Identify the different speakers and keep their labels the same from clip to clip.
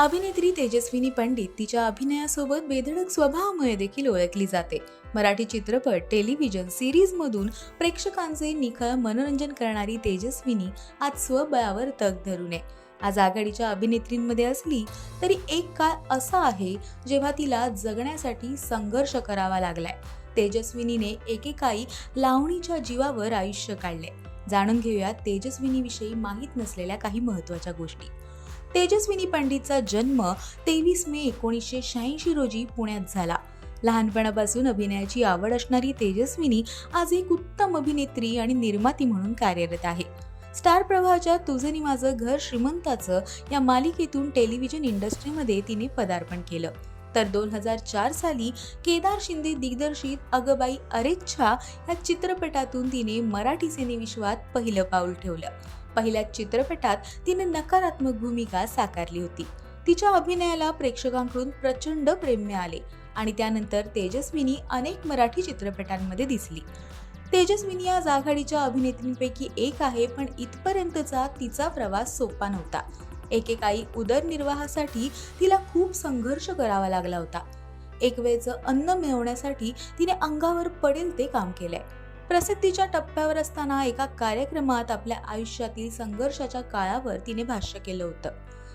Speaker 1: अभिनेत्री तेजस्विनी पंडित तिच्या अभिनयासोबत बेधडक स्वभावामुळे देखील ओळखली जाते. मराठी चित्रपट टेलिव्हिजन सिरीजमधून प्रेक्षकांचे निखळ मनोरंजन करणारी तेजस्विनी आज स्वबळावर तग धरू नये आज आघाडीच्या अभिनेत्रींमध्ये असली तरी एक काळ असा आहे जेव्हा तिला जगण्यासाठी संघर्ष करावा लागलाय. तेजस्विनीने एकेकाळी लावणीच्या जीवावर आयुष्य काढले जाणून घेऊया तेजस्विनीविषयी माहीत नसलेल्या काही महत्त्वाच्या गोष्टी. तेजस्विनी पंडितचा जन्म तेवीस मे एकोणीसशे शहाऐंशी रोजी पुण्यात झाला. लहानपणापासून अभिनयाची आवड असणारी तेजस्विनी आज एक उत्तम अभिनेत्री आणि निर्माती म्हणून कार्यरत आहे. स्टार प्रवाहाच्या तुझं माझं घर श्रीमंताचं या मालिकेतून टेलिव्हिजन इंडस्ट्रीमध्ये तिने पदार्पण केलं. तर दोन हजार चार साली केदार शिंदे दिग्दर्शित अगबाई अरेच्छा या चित्रपटातून तिने मराठी सिनेविश्वात पहिलं पाऊल ठेवलं. पहिल्या चित्रपटात तिने नकारात्मक भूमिका साकारली होती. तिच्या अभिनयाला प्रेक्षकांकडून प्रचंड प्रेम मिळाले आणि त्यानंतर तेजस्विनी अनेक मराठी चित्रपटांमध्ये दिसली. तेजस्विनी आज आघाडीच्या अभिनेत्रींपैकी एक आहे पण इथपर्यंतचा तिचा प्रवास सोपा नव्हता. एकेकाळी उदरनिर्वाहासाठी तिला खूप संघर्ष करावा लागला होता. एक वेळचं अन्न मिळवण्यासाठी तिने अंगावर पडेल ते काम केलंय. प्रसिद्धीच्या टप्प्यावर असताना एका कार्यक्रमात आपल्या आयुष्यातील संघर्षाच्या काळावर तिने भाष्य केलं होतं.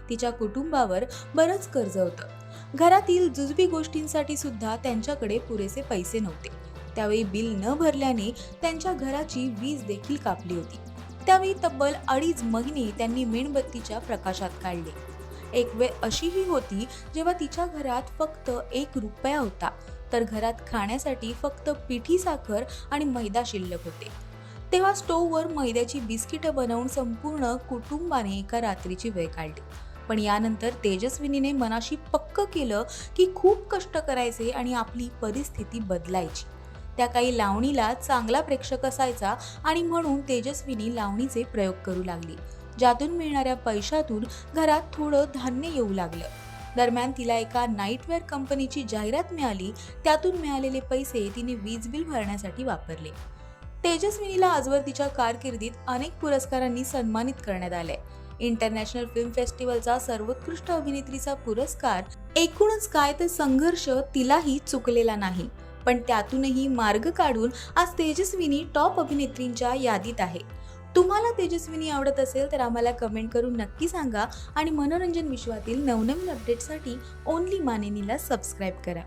Speaker 1: तिच्या कुटुंबावर बरंच कर्ज होतं. घरातील जुजबी गोष्टींसाठी सुद्धा त्यांच्याकडे पुरेसे पैसे नव्हते. त्यावेळी बिल न भरल्याने त्यांच्या घराची वीज देखील कापली होती. त्यावेळी तब्बल अडीच महिने त्यांनी मेणबत्तीच्या प्रकाशात काढले. एक वेळ अशीही होती जेव्हा तिच्या घरात फक्त एक रुपया होता. तर घरात खाण्यासाठी फक्त पिठी साखर आणि मैदा शिल्लक होते. तेव्हा स्टोववर मैद्याची बिस्किटं बनवून संपूर्ण कुटुंबाने एका रात्रीची वेळ काढली. पण यानंतर तेजस्विनीने मनाशी पक्क केलं की खूप कष्ट करायचे आणि आपली परिस्थिती बदलायची. त्या काही लावणीला चांगला प्रेक्षक असायचा आणि म्हणून तेजस्विनी लावणीचे प्रयोग करू लागली. ज्यातून मिळणाऱ्या पैशातून घरात थोडं धान्य येऊ लागलं. दरम्यान तिला एका नाईटवेअर कंपनीची जाहिरात मिळाली. त्यातून मिळालेले पैसे तिने वीज बिल भरण्यासाठी वापरले. तेजस्विनीला आजवर तिच्या कारकिर्दीत अनेक पुरस्कारांनी सन्मानित करण्यात आले इंटरनॅशनल फिल्म फेस्टिवलचा सर्वोत्कृष्ट अभिनेत्रीचा पुरस्कार एकूणच काय तर संघर्ष तिलाही चुकलेला नाही. पण त्यातूनही मार्ग काढून आज तेजस्विनी टॉप अभिनेत्रींच्या यादीत आहे. तुम्हाला तेजस्विनी आवडत असेल तर आम्हाला कमेंट करून नक्की सांगा आणि मनोरंजन विश्वातील नवनवीन अपडेटसाठी ओनली मानेनीला सबस्क्राईब करा.